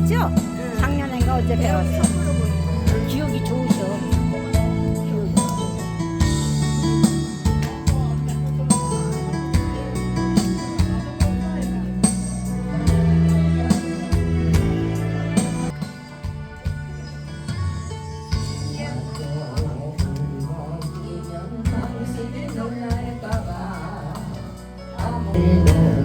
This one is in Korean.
배웠죠? 작년인가 어제 배웠어. 기억이 좋으셔. 내